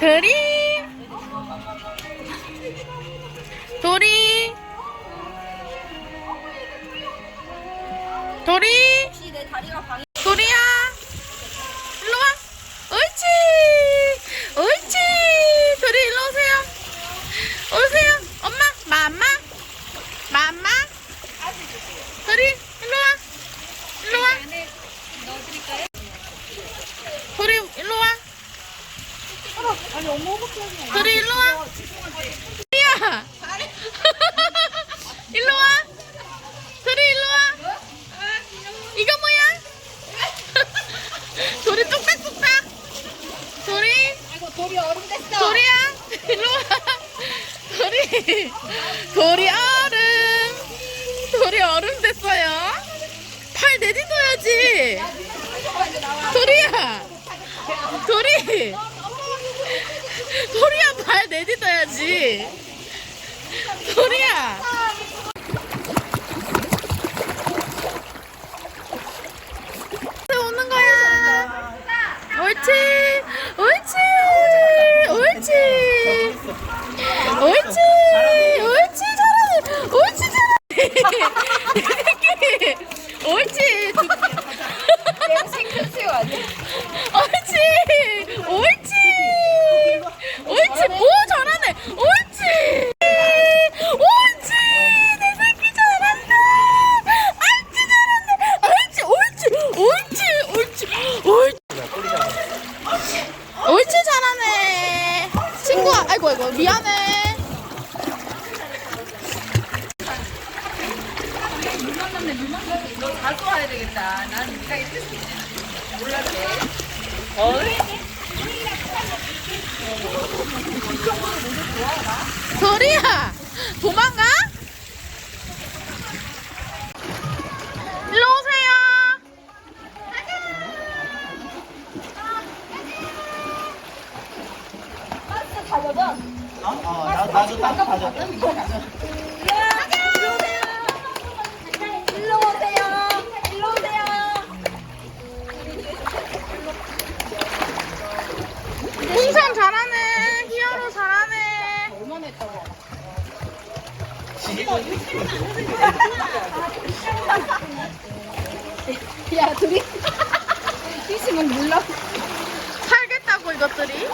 도리? 도리? 도리? 혹시 내 다리가 방해 도리야 일로 와 옳지 옳지 도리 일로 오세요 오세요 엄마 맘마 맘마 도리 일로 와 일로 와 안에 넣어드릴까요? 도리 일로 와 아니 엄마 호흡하지 도리 일로 와. 도리야. 일로 와. 도리 일로 와. 이거 뭐야? 도리 뚝딱뚝딱. 도리 아이고 돌이 얼음 됐어. 도리야. 일로 와. 도리 도리 얼음. 도리 얼음 됐어요. 팔 내딛어야지. 도리야. 도리 도리야 발 내딛어야지. 도리야. 오는 거야? 옳지 옳지 옳지. 옳지 옳지 잘하네. 옳지 잘하네. 이 새끼. 옳지. 생크스요 아니야? 옳지 아이고 아이고 미안해. 너 자주 와야 되겠다 난 네가 있을 수 있지 몰랐네 도리야! 도망가? 일로 오세요 어? 어, 나, 나도 딱 가져. 일로 오세요. 일로 오세요. 홍삼 잘하네. 히어로 잘하네. 얼마나 했다고? 야 둘이. 뛰시면 몰라. 살겠다고 이것들이